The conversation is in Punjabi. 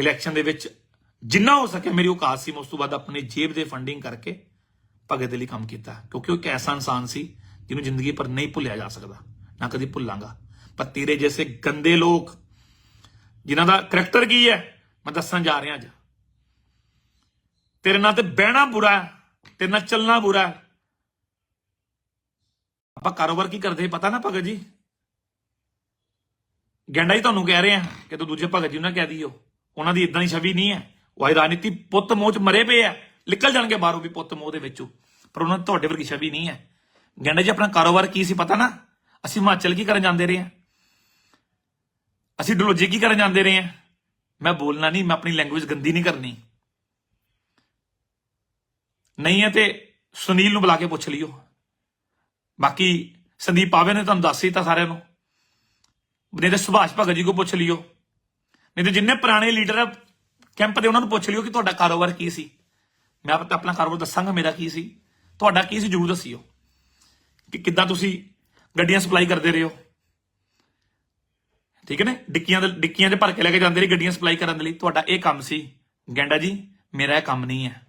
ਇਲੈਕਸ਼ਨ ਦੇ ਵਿੱਚ ਜਿੰਨਾ ਹੋ ਸਕੇ ਮੇਰੀ ਔਕਾਤ ਸੀ, ਮੈਂ ਉਸ ਤੋਂ ਬਾਅਦ ਆਪਣੀ ਜੇਬ ਦੇ ਫੰਡਿੰਗ ਕਰਕੇ ਭਗਤ ਦੇ ਲਈ ਕੰਮ ਕੀਤਾ। ਕਿਉਂਕਿ ਉਹ ਇੱਕ ਐਸਾ ਇਨਸਾਨ ਸੀ ਜਿਹਨੂੰ ਜ਼ਿੰਦਗੀ ਪਰ ਨਹੀਂ ਭੁੱਲਿਆ ਜਾ ਸਕਦਾ, ਨਾ ਕਦੀ ਭੁੱਲਾਂਗਾ। ਪਰ ਤੇਰੇ ਜੈਸੇ ਗੰਦੇ ਲੋਕ, ਜਿਨ੍ਹਾਂ ਦਾ ਕਰੈਕਟਰ ਕੀ ਹੈ, ਮੈਂ ਦੱਸਣ ਜਾ ਰਿਹਾ ਅੱਜ। ਤੇਰੇ ਨਾਲ ਤੇ ਬਹਿਣਾ ਬੁਰਾ ਹੈ, ਤੇਰੇ ਨਾਲ ਚੱਲਣਾ ਬੁਰਾ ਹੈ। ਆਪਾਂ ਕਾਰੋਬਾਰ ਕੀ ਕਰਦੇ ਪਤਾ ਨਾ ਭਗਤ ਜੀ? ਗੈਂਡਾ ਹੀ ਤੁਹਾਨੂੰ ਕਹਿ ਰਹੇ ਆ ਕਿ ਤੂੰ ਦੂਜੇ ਭਗਤ ਜੀ ਨੂੰ ਨਾ ਕਹਿ ਦਿਓ ਉਹਨਾਂ ਦੀ ਇਦਾਂ ਦੀ ਛਵੀ ਨਹੀਂ ਹੈ। ਉਹ ਆਈ ਰਾਜਨੀਤੀ ਪੁੱਤ ਮੋਹ ਚ ਮਰੇ ਪਏ ਆ। ਨਿਕਲ ਜਾਣਗੇ ਬਾਹਰੋਂ ਵੀ ਪੁੱਤ ਮੋਹ ਦੇ ਵਿੱਚੋਂ। ਪਰ ਉਹਨਾਂ ਦੀ ਤੁਹਾਡੇ ਵਰਗੀ ਛਵੀ ਨਹੀਂ ਹੈ। ਗੈਂਡਾ ਜੀ, ਆਪਣਾ ਕਾਰੋਬਾਰ ਕੀ ਸੀ ਪਤਾ ਨਾ? ਅਸੀਂ ਹਿਮਾਚਲ ਕੀ ਕਰਨ ਜਾਂਦੇ ਰਹੇ ਆ ਅਸੀਂ ਡਲੋਜੀ ਕੀ ਕਰਨ ਜਾਂਦੇ ਰਹੇ ਆ ਮੈਂ ਬੋਲਣਾ ਨਹੀਂ, ਮੈਂ ਆਪਣੀ ਲੈਂਗੁਏਜ ਗੰਦੀ ਨਹੀਂ ਕਰਨੀ। ਨਹੀਂ ਹੈ ਤੇ ਸੁਨੀਲ ਨੂੰ ਬੁਲਾ ਕੇ ਪੁੱਛ ਲਿਓ। ਬਾਕੀ ਸੰਦੀਪ ਆਵੇ ਨੇ ਤੁਹਾਨੂੰ ਦੱਸ ਹੀ ਦਿੱਤਾ ਸਾਰਿਆਂ ਨੂੰ। ਨਹੀਂ ਤੇ ਸੁਭਾਸ਼ ਭਗਤ ਜੀ ਕੋ ਪੁੱਛ ਲਿਓ। ਨਹੀਂ ਤੇ ਜਿੰਨੇ ਪੁਰਾਣੇ ਲੀਡਰ ਆ, ਕੈਂਪ ਦੇ ਉਹਨਾਂ ਨੂੰ ਪੁੱਛ ਲਿਓ ਕਿ ਤੁਹਾਡਾ ਕਾਰੋਬਾਰ ਕੀ ਸੀ। ਮੈਂ ਆਪ- ਆਪਣਾ ਕਾਰੋਬਾਰ ਦੱਸਾਂਗਾ, ਮੇਰਾ ਕੀ ਸੀ। ਤੁਹਾਡਾ ਕੀ ਸੀ ਜਰੂਰ ਦੱਸਿਓ। ਕਿ ਕਿੱਦਾਂ ਤੁਸੀਂ ਗੱਡੀਆਂ ਸਪਲਾਈ ਕਰਦੇ ਰਹੇ ਹੋ। ਠੀਕ ਹੈ ਨੇ? ਡਿੱਕੀਆਂ ਦੇ, ਡਿੱਕੀਆਂ 'ਚ ਭਰ ਕੇ ਲੈ ਕੇ ਜਾਂਦੇ ਰਹੇ ਗੱਡੀਆਂ ਸਪਲਾਈ ਕਰਨ ਦੇ ਲਈ। ਤੁਹਾਡਾ ਇਹ ਕੰਮ ਸੀ। ਗੈਂਡਾ ਜੀ, ਮੇਰਾ ਇਹ ਕੰਮ ਨਹੀਂ ਹੈ।